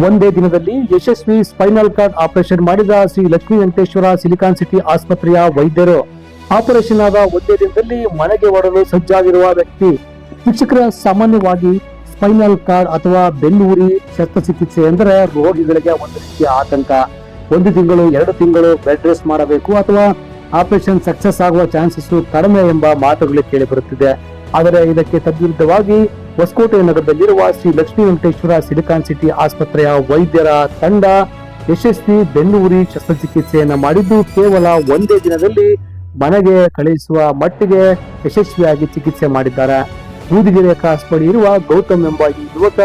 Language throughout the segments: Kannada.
ಒಂದೇ ದಿನದಲ್ಲಿ ಯಶಸ್ವಿ ಸ್ಪೈನಲ್ ಕಾರ್ಡ್ ಆಪರೇಷನ್ ಮಾಡಿದ ಶ್ರೀ ಲಕ್ಷ್ಮೀ ವೆಂಕಟೇಶ್ವರ ಸಿಲಿಕಾನ್ ಸಿಟಿ ಆಸ್ಪತ್ರೆಯ ವೈದ್ಯರು. ಆಪರೇಷನ್ ಆದ ಒಂದೇ ದಿನದಲ್ಲಿ ಮನೆಗೆ ಹೊರಡಲು ಸಜ್ಜಾಗಿರುವ ವ್ಯಕ್ತಿ. ಶಿಕ್ಷಕರ ಸಾಮಾನ್ಯವಾಗಿ ಸ್ಪೈನಲ್ ಕಾರ್ಡ್ ಅಥವಾ ಬೆನ್ನೂರಿ ಶಸ್ತ್ರಚಿಕಿತ್ಸೆ ಎಂದರೆ ರೋಗಿಗಳಿಗೆ ಒಂದು ರೀತಿಯ ಆತಂಕ. ಒಂದು ತಿಂಗಳು, ಎರಡು ತಿಂಗಳು ಬೆಡ್ ರೆಸ್ಟ್ ಮಾಡಬೇಕು ಅಥವಾ ಆಪರೇಷನ್ ಸಕ್ಸಸ್ ಆಗುವ ಚಾನ್ಸಸ್ ಕಡಿಮೆ ಎಂಬ ಮಾತುಗಳು ಕೇಳಿಬರುತ್ತಿದೆ ಆದರೆ ಇದಕ್ಕೆ ತದ್ವಿರುದ್ಧವಾಗಿ ಹೊಸಕೋಟೆ ನಗರದಲ್ಲಿರುವ ಶ್ರೀ ಲಕ್ಷ್ಮೀ ವೆಂಕಟೇಶ್ವರ ಸಿಲಿಕಾನ್ ಸಿಟಿ ಆಸ್ಪತ್ರೆಯ ವೈದ್ಯರ ತಂಡ ಯಶಸ್ವಿ ಬೆನ್ನೂರಿ ಶಸ್ತ್ರಚಿಕಿತ್ಸೆಯನ್ನು ಮಾಡಿದ್ದು ಕೇವಲ ಒಂದೇ ದಿನದಲ್ಲಿ ಮನೆಗೆ ಕಳುಹಿಸುವ ಮಟ್ಟಿಗೆ ಯಶಸ್ವಿಯಾಗಿ ಚಿಕಿತ್ಸೆ ಮಾಡಿದ್ದಾರೆ. ಬೂದಿಗೆರೆ ಕ್ರಾಸ್ ಬಳಿ ಇರುವ ಗೌತಮ್ ಎಂಬ ಈ ಯುವಕ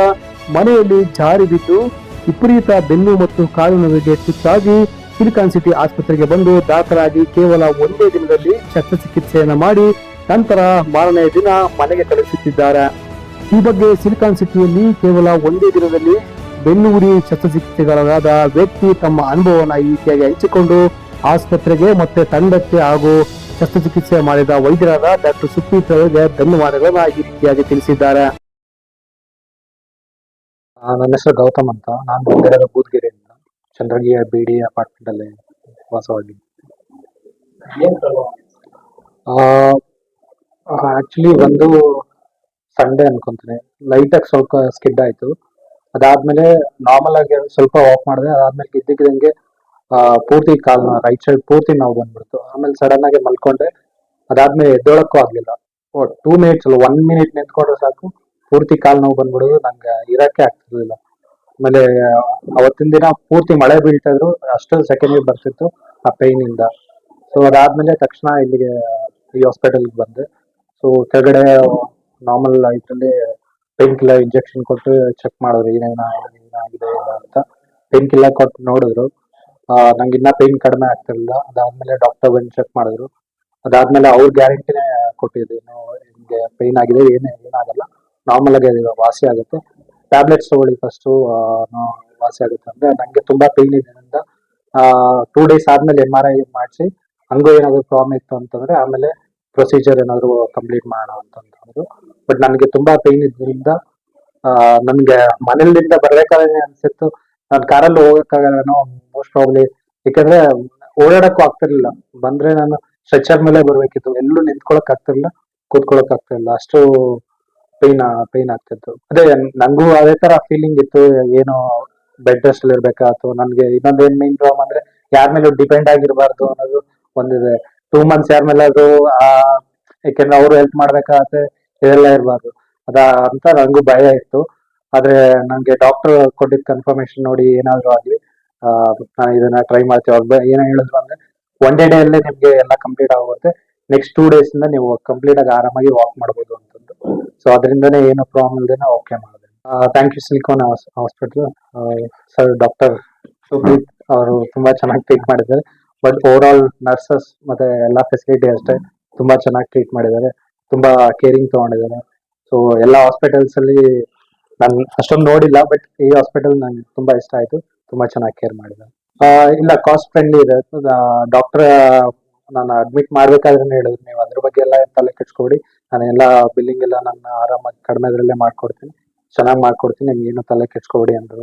ಮನೆಯಲ್ಲಿ ಜಾರಿ ಬಿದ್ದು ವಿಪರೀತ ಬೆನ್ನು ಮತ್ತು ಕಾಲು ನೋವಿಗೆ ತುತ್ತಾಗಿ ಸಿಲಿಕಾನ್ ಸಿಟಿ ಆಸ್ಪತ್ರೆಗೆ ಬಂದು ದಾಖಲಾಗಿ ಕೇವಲ ಒಂದೇ ದಿನದಲ್ಲಿ ಶಸ್ತ್ರಚಿಕಿತ್ಸೆಯನ್ನು ಮಾಡಿ ನಂತರ ಮಾರನೆಯ ದಿನ ಮನೆಗೆ ಕಳುಹಿಸುತ್ತಿದ್ದಾರೆ. ಈ ಬಗ್ಗೆ ಸಿಲಿಕಾನ್ ಸಿಟಿಯಲ್ಲಿ ಕೇವಲ ಒಂದೇ ದಿನದಲ್ಲಿ ಬೆನ್ನುಗುರಿ ಶಸ್ತ್ರಚಿಕಿತ್ಸೆಗಳಾದ ವ್ಯಕ್ತಿ ತಮ್ಮ ಅನುಭವವನ್ನು ಈ ರೀತಿಯಾಗಿ ಹಂಚಿಕೊಂಡು ಆಸ್ಪತ್ರೆಗೆ ಮತ್ತೆ ತಂಡಕ್ಕೆ ಹಾಗೂ ಶಸ್ತ್ರಚಿಕಿತ್ಸೆ ಮಾಡಿದ ವೈದ್ಯರಾದ ಡಾಕ್ಟರ್ ಸುಪ್ರೀತ್ ಅವರಿಗೆ ಧನ್ಯವಾದಗಳನ್ನ ಈ ರೀತಿಯಾಗಿ ತಿಳಿಸಿದ್ದಾರೆ. ಆ, ನನ್ನ ಹೆಸರು ಗೌತಮ್ ಅಂತ. ನಾನು ಬಂದಿರೋದು ಬೂದ್ಗೆರೆಯಿಂದ ಚಂದ್ರಗಿಯ ಬಿ ಡಿ ಅಪಾರ್ಟ್ಮೆಂಟ್ ಅಲ್ಲಿ ವಾಸವಾಗಿದ್ದೀನಿ ಆಕ್ಚುಲಿ ಒಂದು ಸಂಡೇ ಅನ್ಕೊಂತೀನಿ. ಲೈಟ್ ಆಗಿ ಸ್ವಲ್ಪ ಸ್ಕಿಡ್ ಆಯ್ತು. ಅದಾದ್ಮೇಲೆ ನಾರ್ಮಲ್ ಆಗಿ ಸ್ವಲ್ಪ ವಾಕ್ ಮಾಡಿದೆ. ಅದಾದ್ಮೇಲೆ ಇದ್ದಕ್ಕಿದ್ದಂಗೆ ಪೂರ್ತಿ ಕಾಲ್ ರೈಟ್ ಸೈಡ್ ಪೂರ್ತಿ ನೋವು ಬಂದ್ಬಿಡ್ತು. ಆಮೇಲೆ ಸಡನ್ ಆಗಿ ಮಲ್ಕೊಂಡೆ. ಅದಾದ್ಮೇಲೆ ಎದ್ದೋಳಕ್ಕೂ ಆಗ್ಲಿಲ್ಲ. ಟೂ ಮಿನಿಟ್ಸ್ ಅಲ್ಲ ಒನ್ ಮಿನಿಟ್ ನಿಂತ್ಕೊಂಡ್ರೆ ಸಾಕು. ಪೂರ್ತಿ ಕಾಲ್ ನೋವು ಬಂದ್ಬಿಡೋದು. ನಂಗೆ ಇರಕ್ಕೆ ಆಗ್ತಿರ್ಲಿಲ್ಲ. ಆಮೇಲೆ, ಅವತ್ತಿನ ದಿನ ಪೂರ್ತಿ ಮಳೆ ಬೀಳ್ತಾ ಇದ್ರು. ಸೆಕೆಂಡ್ ಬರ್ತಿತ್ತು, ಆ ಪೈನ್ ಇಂದ. ಸೊ ಅದಾದ್ಮೇಲೆ ತಕ್ಷಣ ಇಲ್ಲಿಗೆ, ಈ ಹಾಸ್ಪಿಟಲ್ಗೆ ಬಂದೆ. ಸೊ ಕೆಳಗಡೆ ನಾರ್ಮಲ್ ಇದರಲ್ಲಿ ಪೇನ್ ಕಿಲ್ಲರ್ ಇಂಜೆಕ್ಷನ್ ಕೊಟ್ಟು ಚೆಕ್ ಮಾಡಿದ್ರು, ಏನೇನ ಏನಾಗಿದೆ ಅಂತ. ಪೇನ್ ಕಿಲ್ಲರ್ ಕೊಟ್ಟು ನೋಡಿದ್ರು. ನಂಗೆ ಇನ್ನ ಪೇನ್ ಕಡಿಮೆ ಆಗ್ತಿರ್ಲಿಲ್ಲ. ಅದಾದ್ಮೇಲೆ ಡಾಕ್ಟರ್ ಬಂದು ಚೆಕ್ ಮಾಡಿದ್ರು. ಅದಾದ್ಮೇಲೆ ಅವ್ರ ಗ್ಯಾರಂಟಿನೇ ಕೊಟ್ಟಿದ್ರು ಏನು ನಿಮ್ಗೆ ಪೇನ್ ಆಗಿದೆ, ಏನೇ, ಏನಾಗಲ್ಲ. ನಾರ್ಮಲ್ ಆಗಿ ವಾಸಿ ಆಗುತ್ತೆ. ಟ್ಯಾಬ್ಲೆಟ್ಸ್ ತಗೊಳ್ಳಿ ಫಸ್ಟು ವಾಸಿ ಆಗುತ್ತೆ ಅಂದ್ರೆ ನಂಗೆ ತುಂಬಾ ಪೇನ್ ಇದರಿಂದ ಟೂ ಡೇಸ್ ಆದ್ಮೇಲೆ ಎಂ ಆರ್ ಐ ಮಾಡಿಸಿ, ಹಂಗೂ ಏನಾದ್ರು ಪ್ರಾಬ್ಲಮ್ ಇತ್ತು ಅಂತಂದ್ರೆ ಆಮೇಲೆ ಪ್ರೊಸೀಜರ್ ಏನಾದರೂ ಕಂಪ್ಲೀಟ್ ಮಾಡೋಣ ಅಂತಂದ್ರು ಬಟ್ ನನಗೆ ತುಂಬಾ ಪೇನ್ ಇದ್ರಿಂದ ನನಗೆ ಮನೆಯಿಂದ ಬರ್ಬೇಕಾದ್ರೆ ಅನ್ಸಿತ್ತು. ನಾನು ಕಾರಲ್ಲಿ ಹೋಗಕ್ಕಾಗಲ್ಲ ಮೋಸ್ಟ್ ಪ್ರಾಬ್ಲಿ ಯಾಕಂದ್ರೆ ಓಡಾಡಕ್ಕೂ ಆಗ್ತಿರ್ಲಿಲ್ಲ. ಬಂದ್ರೆ ನಾನು ಸ್ಟ್ರೆಚರ್ ಮೇಲೆ ಬರ್ಬೇಕಿತ್ತು. ಎಲ್ಲೂ ನಿಂತ್ಕೊಳಕ್ ಆಗ್ತಿರ್ಲಿಲ್ಲ, ಕೂತ್ಕೊಳಕ್ ಆಗ್ತಿರ್ಲಿಲ್ಲ. ಅಷ್ಟು ಪೇನ್ ಪೇನ್ ಆಗ್ತಿತ್ತು. ಅದೇ, ನಂಗೂ ಅದೇ ತರ ಫೀಲಿಂಗ್ ಇತ್ತು. ಏನು ಬೆಡ್ ರೆಸ್ಟ್ ಅಲ್ಲಿ ಇರ್ಬೇಕಾಯ್ತು. ನನ್ಗೆ ಇನ್ನೊಂದ್ ಏನ್ ಮೇನ್ ಪ್ರಾಬ್ಲಮ್ ಅಂದ್ರೆ, ಯಾರ ಮೇಲೂ ಡಿಪೆಂಡ್ ಆಗಿರ್ಬಾರ್ದು ಅನ್ನೋದು ಒಂದಿದೆ. ಟೂ ಮಂತ್ಸ್ ಯಾರ ಮೇಲೆ ಅದು ಯಾಕೆಂದ್ರೆ ಅವ್ರು ಹೆಲ್ಪ್ ಮಾಡ್ಬೇಕಾಗತ್ತೆ, ಇದೆಲ್ಲ ಇರಬಾರ್ದು. ಅದ ಅಂತ ನಂಗೂ ಭಯ ಇತ್ತು. ಆದ್ರೆ ನಂಗೆ ಡಾಕ್ಟರ್ ಕೊಟ್ಟಿದ್ದ ಕನ್ಫರ್ಮೇಶನ್ ನೋಡಿ ಏನಾದ್ರು ಆಗ್ಲಿ ನಾನು ಇದನ್ನ ಟ್ರೈ ಮಾಡ್ತೀವಿ. ಬ- ಹೇಳಿದ್ರು ಅಂದ್ರೆ ಒನ್ ಡೇ ಡೇ ಅಲ್ಲೇ ನಿಮ್ಗೆ ಎಲ್ಲ ಕಂಪ್ಲೀಟ್ ಆಗುತ್ತೆ ನೆಕ್ಸ್ಟ್ ಟೂ ಡೇಸ್ ಇಂದ ನೀವು ಕಂಪ್ಲೀಟ್ ಆಗಿ ಆರಾಮಾಗಿ ವಾಕ್ ಮಾಡ್ಬೋದು ಅಂತಂದು. ಸೊ ಅದರಿಂದನೇ ಏನು ಪ್ರಾಬ್ಲಮ್ ಇಲ್ಲದೆ ಓಕೆ ಮಾಡಿದೆ. Thank you Silicon hospital sir doctor Supreeth ಅವರು ತುಂಬಾ ಚೆನ್ನಾಗಿ ಟ್ರೀಟ್ ಮಾಡಿದ್ದಾರೆ. ಬಟ್ ಓವರ್ ಆಲ್ ನರ್ಸಸ್ ಮತ್ತೆ ಎಲ್ಲಾ ಫೆಸಿಲಿಟಿ ಅಷ್ಟೇ ತುಂಬಾ ಚೆನ್ನಾಗಿ ಟ್ರೀಟ್ ಮಾಡಿದ್ದಾರೆ. ತುಂಬಾ ಕೇರಿಂಗ್ ತಗೊಂಡಿದ್ದಾರೆ. ಸೊ ಎಲ್ಲಾ ಹಾಸ್ಪಿಟಲ್ಸ್ ಅಲ್ಲಿ ನಾನು ಅಷ್ಟೊಂದು ನೋಡಿಲ್ಲ ಬಟ್ ಈ ಹಾಸ್ಪಿಟಲ್ ನನ್ಗೆ ತುಂಬಾ ಇಷ್ಟ ಆಯ್ತು. ತುಂಬಾ ಚೆನ್ನಾಗಿ ಕೇರ್ ಮಾಡಿದ್ದಾರೆ. ಇಲ್ಲ ಕಾಸ್ಟ್ ಫ್ರೆಂಡ್ಲಿ ಇದೆ. ಡಾಕ್ಟರ್ ನಾನು ಅಡ್ಮಿಟ್ ಮಾಡ್ಬೇಕಾದ್ರೆ ಹೇಳಿದ್ರು ನೀವು ಅದ್ರ ಬಗ್ಗೆ ಎಲ್ಲ ತಲೆ ಕೆಡ್ಸ್ಕೊಡಿ ನಾನು ಎಲ್ಲ ಬಿಲ್ಲಿಂಗ್ ಎಲ್ಲ ನನ್ನ ಆರಾಮಾಗಿ ಕಡಿಮೆ ಅದ್ರಲ್ಲೇ ಮಾಡ್ಕೊಡ್ತೀನಿ. ಚೆನ್ನಾಗಿ ಮಾಡ್ಕೊಡ್ತೀನಿ ನಿಮ್ಗೆ ಏನು ತಲೆ ಕೆಡ್ಸ್ಕೊಬೇಡಿ ಅಂತ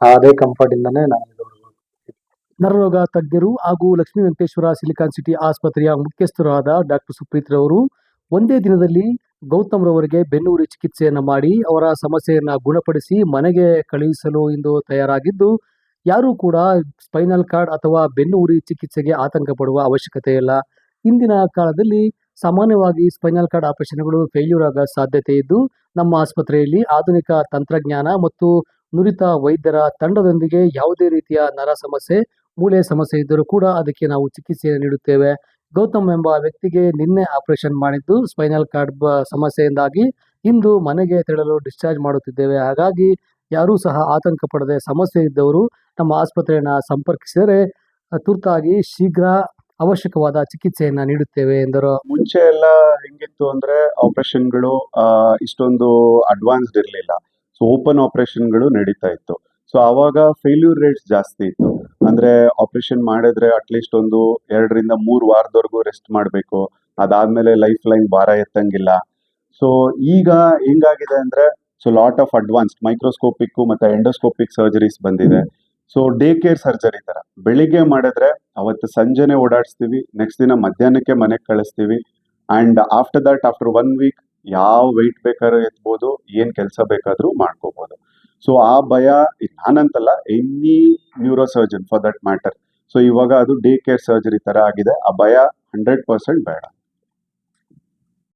ಅದೇ ಕಂಫರ್ಟ್ ಇಂದಾನೆ ನಾನು ನರರೋಗ ತಜ್ಞರು ಹಾಗೂ ಲಕ್ಷ್ಮೀ ವೆಂಕಟೇಶ್ವರ ಸಿಲಿಕಾನ್ ಸಿಟಿ ಆಸ್ಪತ್ರೆಯ ಮುಖ್ಯಸ್ಥರಾದ ಡಾಕ್ಟರ್ ಸುಪ್ರೀತ್ ರವರು ಒಂದೇ ದಿನದಲ್ಲಿ ಗೌತಮ್ ರವರಿಗೆ ಬೆನ್ನುಹುರಿ ಚಿಕಿತ್ಸೆಯನ್ನು ಮಾಡಿ ಅವರ ಸಮಸ್ಯೆಯನ್ನು ಗುಣಪಡಿಸಿ ಮನೆಗೆ ಕಳುಹಿಸಲು ಇಂದು ತಯಾರಾಗಿದ್ದು, ಯಾರೂ ಕೂಡ ಸ್ಪೈನಲ್ ಕಾರ್ಡ್ ಅಥವಾ ಬೆನ್ನುಹುರಿ ಚಿಕಿತ್ಸೆಗೆ ಆತಂಕ ಪಡುವ ಅವಶ್ಯಕತೆ ಇಲ್ಲ. ಇಂದಿನ ಕಾಲದಲ್ಲಿ ಸಾಮಾನ್ಯವಾಗಿ ಸ್ಪೈನಲ್ ಕಾರ್ಡ್ ಆಪರೇಷನ್ಗಳು ಫೇಲ್ಯೂರ್ ಆಗೋ ಸಾಧ್ಯತೆ ಇದ್ದು, ನಮ್ಮ ಆಸ್ಪತ್ರೆಯಲ್ಲಿ ಆಧುನಿಕ ತಂತ್ರಜ್ಞಾನ ಮತ್ತು ನುರಿತ ವೈದ್ಯರ ತಂಡದೊಂದಿಗೆ ಯಾವುದೇ ರೀತಿಯ ನರ ಸಮಸ್ಯೆ ಮೂಳೆ ಸಮಸ್ಯೆ ಇದ್ದರೂ ಕೂಡ ಅದಕ್ಕೆ ನಾವು ಚಿಕಿತ್ಸೆಯನ್ನು ನೀಡುತ್ತೇವೆ. ಗೌತಮ್ ಎಂಬ ವ್ಯಕ್ತಿಗೆ ನಿನ್ನೆ ಆಪರೇಷನ್ ಮಾಡಿದ್ದು ಸ್ಪೈನಲ್ ಕಾರ್ಡ್ ಸಮಸ್ಯೆಯಿಂದಾಗಿ ಇಂದು ಮನೆಗೆ ತೆರಳಲು ಡಿಸ್ಚಾರ್ಜ್ ಮಾಡುತ್ತಿದ್ದೇವೆ. ಹಾಗಾಗಿ ಯಾರೂ ಸಹ ಆತಂಕ ಪಡದೆ ಸಮಸ್ಯೆ ಇದ್ದವರು ನಮ್ಮ ಆಸ್ಪತ್ರೆಯನ್ನು ಸಂಪರ್ಕಿಸಿದರೆ ತುರ್ತಾಗಿ ಶೀಘ್ರ ಅವಶ್ಯಕವಾದ ಚಿಕಿತ್ಸೆಯನ್ನ ನೀಡುತ್ತೇವೆ ಎಂದರು. ಮುಂಚೆ ಎಲ್ಲ ಹೆಂಗಿತ್ತು ಅಂದ್ರೆ ಆಪರೇಷನ್ಗಳು ಇಷ್ಟೊಂದು ಅಡ್ವಾನ್ಸ್ಡ್ ಇರಲಿಲ್ಲ. ಸೊ, ಓಪನ್ ಆಪರೇಷನ್ಗಳು ನಡೀತಾ ಇತ್ತು. ಸೊ ಆವಾಗ ಫೇಲ್ಯೂರ್ ರೇಟ್ಸ್ ಜಾಸ್ತಿ ಇತ್ತು. ಅಂದ್ರೆ ಆಪರೇಷನ್ ಮಾಡಿದ್ರೆ ಅಟ್ಲೀಸ್ಟ್ ಒಂದು ಎರಡರಿಂದ ಮೂರು ವಾರದವರೆಗೂ ರೆಸ್ಟ್ ಮಾಡಬೇಕು. ಅದಾದ್ಮೇಲೆ ಲೈಫ್ ಲೈನ್ ಭಾರ ಎತ್ತಂಗಿಲ್ಲ. ಸೊ ಈಗ ಹೆಂಗಾಗಿದೆ ಅಂದ್ರೆ so lot of advanced microscopic ಮತ್ತೆ ಎಂಡೋಸ್ಕೋಪಿಕ್ ಸರ್ಜರೀಸ್ ಬಂದಿದೆ. ಸೊ ಡೇ ಕೇರ್ ಸರ್ಜರಿ ತರ. ಬೆಳಿಗ್ಗೆ ಮಾಡಿದ್ರೆ ಅವತ್ತು ಸಂಜೆನೆ ಓಡಾಡಿಸ್ತೀವಿ ನೆಕ್ಸ್ಟ್ ದಿನ ಮಧ್ಯಾಹ್ನಕ್ಕೆ ಮನೆಗೆ ಕಳಿಸ್ತೀವಿ. And after that after one week ಯಾವ ವೆಯ್ಟ್ ಬೇಕಾದ್ರೂ ಎತ್ಬೋದು, ಏನ್ ಕೆಲಸ ಬೇಕಾದ್ರೂ ಮಾಡ್ಕೋಬಹುದು ಸೊ ಆ ಭಯ ನಾನಂತಲ್ಲ any neuro surgeon for that matter so ಇವಾಗ ಅದು ಡೇ ಕೇರ್ ಸರ್ಜರಿ ತರ ಆಗಿದೆ. ಆ ಭಯ ಹಂಡ್ರೆಡ್ ಪರ್ಸೆಂಟ್ ಬೇಡ.